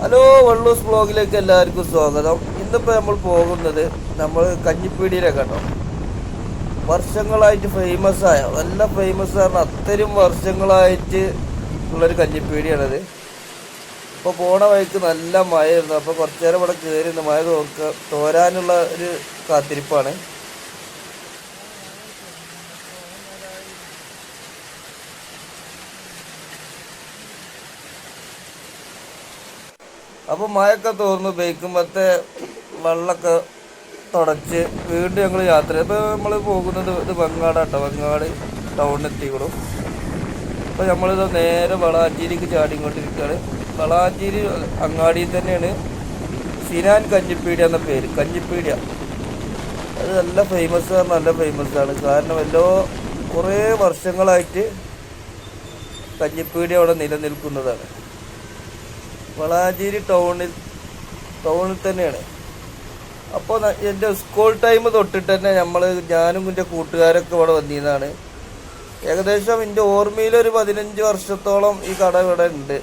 Hello വള്ളൂസ് ബ്ലോഗിലേക്ക് എല്ലാവർക്കും സ്വാഗതം. ഇന്നിപ്പോൾ നമ്മൾ പോകുന്നത് നമ്മൾ കഞ്ഞിപ്പീടിയിലേക്ക് വർഷങ്ങളായിട്ട് ഫേമസ് ആയ നല്ല ഫേമസ് ആണ് അത്രയും വർഷങ്ങളായിട്ട് ഉള്ളൊരു കഞ്ഞിപ്പീടിയാണത്. ഇപ്പോൾ പോണ വഴിക്ക് നല്ല മഴയായിരുന്നു. അപ്പോൾ കുറച്ച് നേരം ഇവിടെ കയറി മഴ തോരാനുള്ള ഒരു കാത്തിരിപ്പാണ്. അപ്പോൾ മഴയൊക്കെ തോർന്നു ബേക്കുമ്പത്തെ വെള്ളമൊക്കെ തുടച്ച് വീണ്ടും ഞങ്ങൾ യാത്ര ഇപ്പോൾ നമ്മൾ പോകുന്നത് ഇത് ബംഗാടാട്ടോ ബംഗാട് ടൗണിൽ എത്തിക്കണം. അപ്പോൾ നമ്മളിത് നേരെ വളാഞ്ചേരിക്ക് ചാടിക്കൊണ്ടിരിക്കുകയാണ് വളാഞ്ചേരി അങ്ങാടിയിൽ തന്നെയാണ് സിനാൻ കഞ്ഞിപ്പീടിയ എന്ന പേര്. കഞ്ഞിപ്പീടിയ. അത് നല്ല ഫേമസ് ആണ് നല്ല ഫേമസ് ആണ്. കാരണം എല്ലോ കുറേ വർഷങ്ങളായിട്ട് കഞ്ഞിപ്പീടിയ അവിടെ നിലനിൽക്കുന്നതാണ്. വളാഞ്ചേരി ടൗണിൽ ടൗണിൽ തന്നെയാണ്. അപ്പോൾ എന്റെ സ്കൂൾ ടൈം തൊട്ടിട്ട് തന്നെ നമ്മൾ ഞാനും എന്റെ കൂട്ടുകാരൊക്കെ ഇവിടെ വന്നിരുന്നതാണ് ഏകദേശം എന്റെ ഓർമ്മയിൽ ഒരു പതിനഞ്ച് വർഷത്തോളം ഈ കട ഇവിടെ ഉണ്ട്.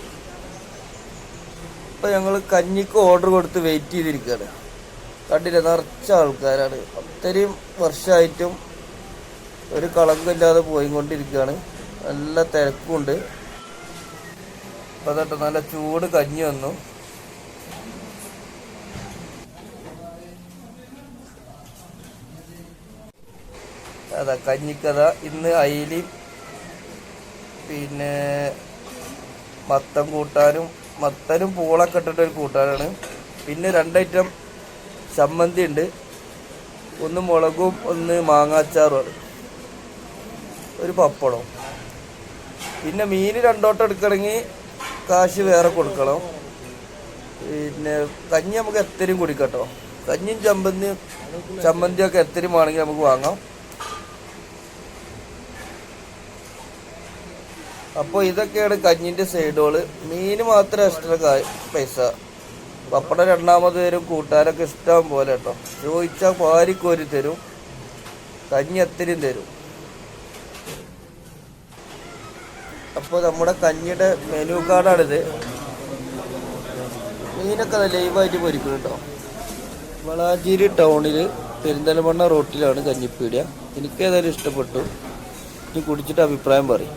ഇപ്പം ഞങ്ങൾ കഞ്ഞിക്ക് ഓർഡർ കൊടുത്ത് വെയിറ്റ് ചെയ്തിരിക്കുകയാണ് കണ്ടില്ല നിറച്ച ആൾക്കാരാണ്. അത്രയും വർഷമായിട്ടും ഒരു കളങ്കമില്ലാതെ പോയിക്കൊണ്ടിരിക്കുകയാണ് നല്ല തിരക്കുണ്ട്. അപ്പൊ തൊട്ട് നല്ല ചൂട് കഞ്ഞി വന്നു. അതാ കഞ്ഞിക്കഥ ഇന്ന് അയിലി പിന്നെ മത്തം കൂട്ടാനും മത്തനും പൂളൊക്കെ ഇട്ടിട്ട് ഒരു കൂട്ടാനാണ്. പിന്നെ രണ്ടൈറ്റം ചമ്മന്തി ഉണ്ട് ഒന്ന് മുളകും ഒന്ന് മാങ്ങാച്ചാറുമാണ് ഒരു പപ്പടവും. പിന്നെ മീൻ രണ്ടോട്ടം എടുക്കണമെങ്കിൽ കാശ് വേറെ കൊടുക്കണം. പിന്നെ കഞ്ഞി നമുക്ക് എത്തരും കുടിക്കട്ടോ കഞ്ഞിയും ചമ്മന്തി ചമ്മന്തിയൊക്കെ എത്തരും വേണമെങ്കിൽ നമുക്ക് വാങ്ങാം. അപ്പോൾ ഇതൊക്കെയാണ് കഞ്ഞിന്റെ സൈഡുകൾ മീൻ മാത്രം എക്സ്ട്രാ പൈസ. പപ്പടം രണ്ടാമത് തരും കൂട്ടാനൊക്കെ ഇഷ്ടം പോലെ കേട്ടോ. ചോദിച്ചാൽ പാരിക്കോരി തരും. കഞ്ഞി എത്രയും തരും. അപ്പോൾ നമ്മുടെ കഞ്ഞിയുടെ മെനു കാർഡാണിത് മീനൊക്കെ ലൈവായിട്ട് പൊരിക്കും കേട്ടോ വളാഞ്ചേരി ടൗണിൽ പെരിന്തൽമണ്ണ റോട്ടിലാണ് കഞ്ഞിപ്പീടിയ എനിക്ക് ഏതായാലും ഇഷ്ടപ്പെട്ടു. ഇനി കുടിച്ചിട്ട് അഭിപ്രായം പറയും.